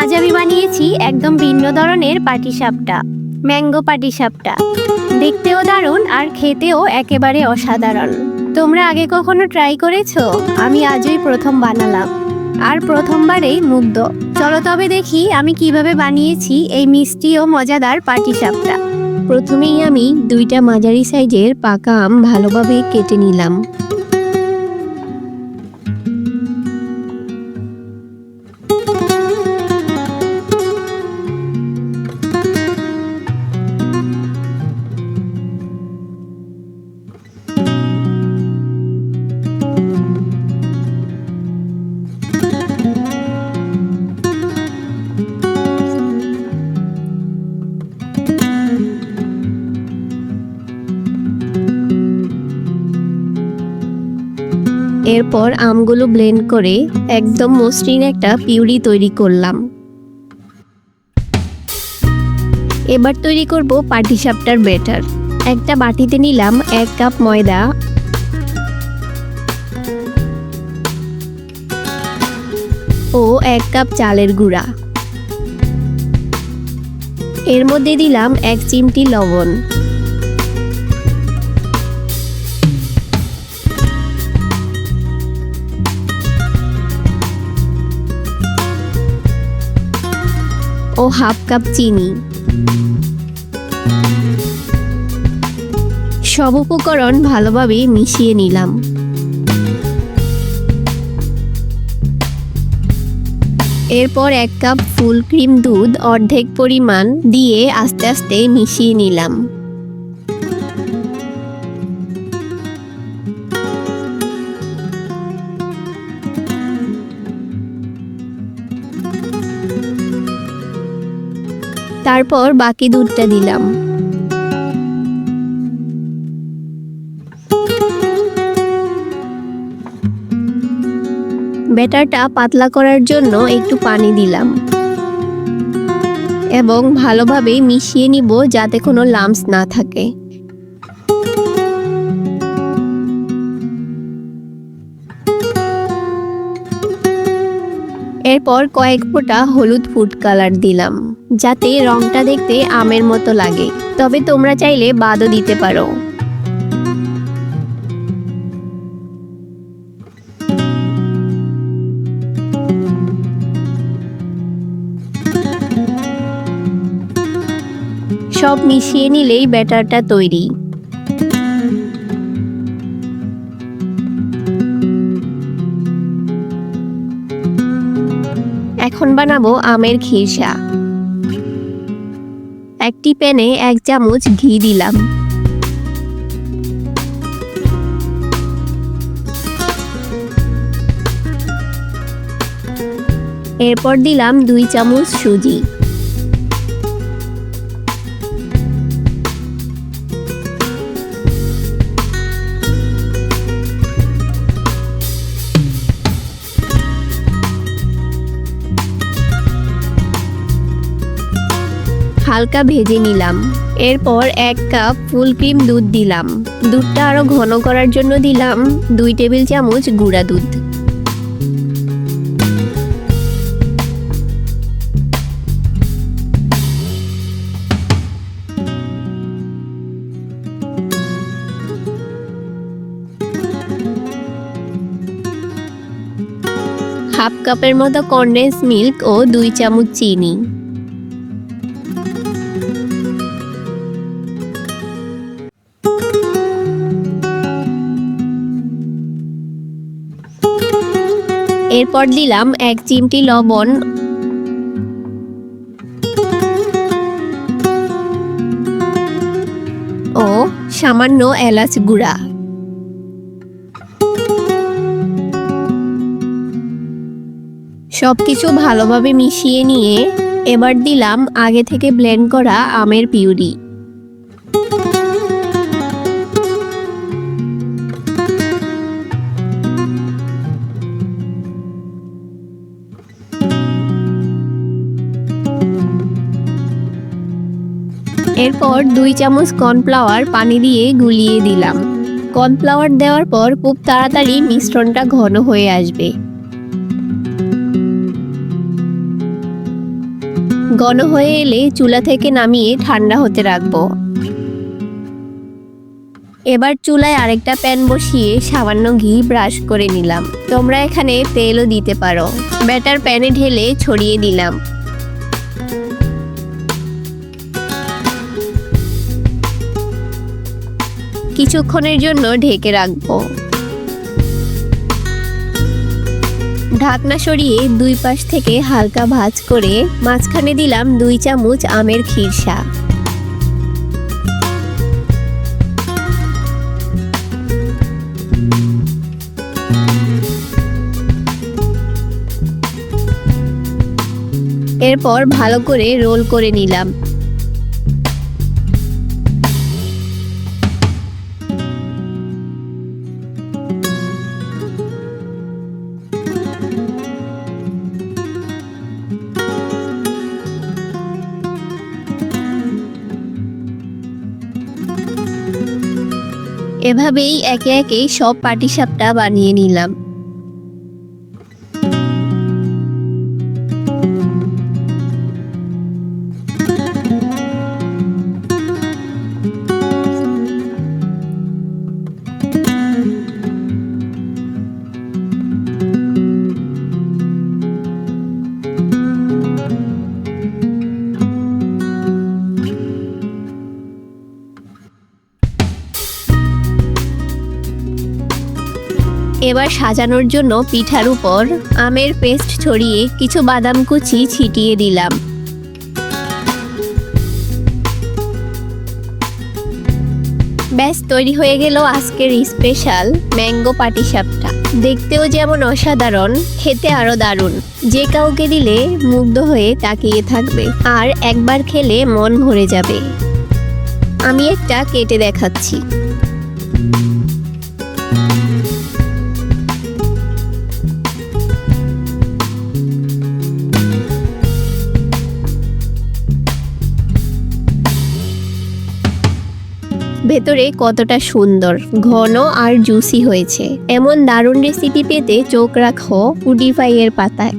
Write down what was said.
আজ আমি বানিয়েছি একদম ভিন্ন ধরনের পাটিসাপটা, ম্যাঙ্গো পাটিসাপটা। দেখতেও দারুণ আর খেতেও একেবারে অসাধারণ। তোমরা আগে কখনো ট্রাই করেছ? আমি আজই প্রথম বানালাম। আর প্রথমবারেই মুগ্ধ। চলো তবে দেখি আমি কীভাবে বানিয়েছি এই মিষ্টি ও মজাদার পাটিসাপটা। প্রথমেই আমি দুইটা মাঝারি সাইজের পাকা আম ভালোভাবে কেটে নিলাম। এরপর আমগুলো ব্লেন্ড করে একদম মসৃণ একটা পিউরি তৈরি করলাম। এবার তৈরি করব পাটিসাপটার ব্যাটার। একটা বাটিতে নিলাম এক কাপ ময়দা। ও এক কাপ চালের গুঁড়া। এর মধ্যে দিলাম এক চিমটি লবণ। ও হাফ কাপ চিনি। সব উপকরণ ভালোভাবে মিশিয়ে নিলাম। এরপর এক কাপ ফুল ক্রিম দুধ অর্ধেক পরিমাণ দিয়ে আস্তে আস্তে মিশিয়ে নিলাম। তারপর বাকি দুধটা দিলাম। ব্যাটারটা পাতলা করার জন্য একটু পানি দিলাম। এবং ভালোভাবে মিশিয়ে নিব যাতে কোনো লামস না থাকে। এরপর কয়েক ফোঁটা হলুদ ফুড কালার দিলাম, যাতে রংটা দেখতে আমের মতো লাগে। তবে তোমরা চাইলে বাদও দিতে পারো। সব মিশিয়ে নিলেই ব্যাটারটা তৈরি। এখন বানাবো আমের খিরসা একটি প্যানে এক চামচ ঘি দিলাম। এরপর দিলাম দুই চামচ সুজি। হালকা ভেজে নিলাম। এরপর এক কাপ ফুল ক্রিম দুধ দিলাম। দুধটা আরও ঘন করার জন্য দিলাম দুই টেবিল চামচ গুঁড়া দুধ। হাফ কাপের মতো কন্ডেন্স মিল্ক ও দুই চামচ চিনি। এরপর দিলাম এক চিমটি লবণ। ও, সামান্য এলাচ গুঁড়া। সবকিছু ভালোভাবে মিশিয়ে নিয়ে এবার দিলাম আগে থেকে ব্লেন্ড করা আমের পিউরি। এরপর দুই চামচ কর্নফ্লাওয়ার পানি দিয়ে গুলিয়ে দিলাম। কর্নফ্লাওয়ার দেওয়ার পর খুব তাড়াতাড়ি মিশ্রণটা ঘন হয়ে আসবে। ঘন হয়ে এলে চুলা থেকে নামিয়ে ঠান্ডা হতে রাখব। এবার চুলায় আরেকটা প্যান বসিয়ে সামান্য ঘি ব্রাশ করে নিলাম। তোমরা এখানে তেলও দিতে পারো। ব্যাটার প্যানে ঢেলে ছড়িয়ে দিলাম। কিছুক্ষণের জন্য ঢেকে রাখব। ঢাকনা সরিয়ে দুই পাশ থেকে হালকা ভাজ করে মাঝখানে দিলাম দুই চামচ আমের খিরসা এরপর ভালো করে রোল করে নিলাম। এভাবেই একে একে সব পাটিসাপটা বানিয়ে নিলাম। এবার সাজানোর জন্য পিঠার উপর আমের পেস্ট ছড়িয়ে কিছু বাদাম কুচি ছিটিয়ে দিলাম। ব্যাস, তৈরি হয়ে গেল আজকের স্পেশাল ম্যাঙ্গো পাটিসাপটা। দেখতেও যেমন অসাধারণ, খেতে আরও দারুণ। যে কাউকে দিলে মুগ্ধ হয়ে তাকিয়ে থাকবে, আর একবার খেলে মন ভরে যাবে। আমি একটা কেটে দেখাচ্ছি। ভেতরে কতটা সুন্দর, ঘন আর জুসি হয়েছে। এমন দারুণ রেসিপি পেতে চোখ রাখো উডিফাই এর পাতায়।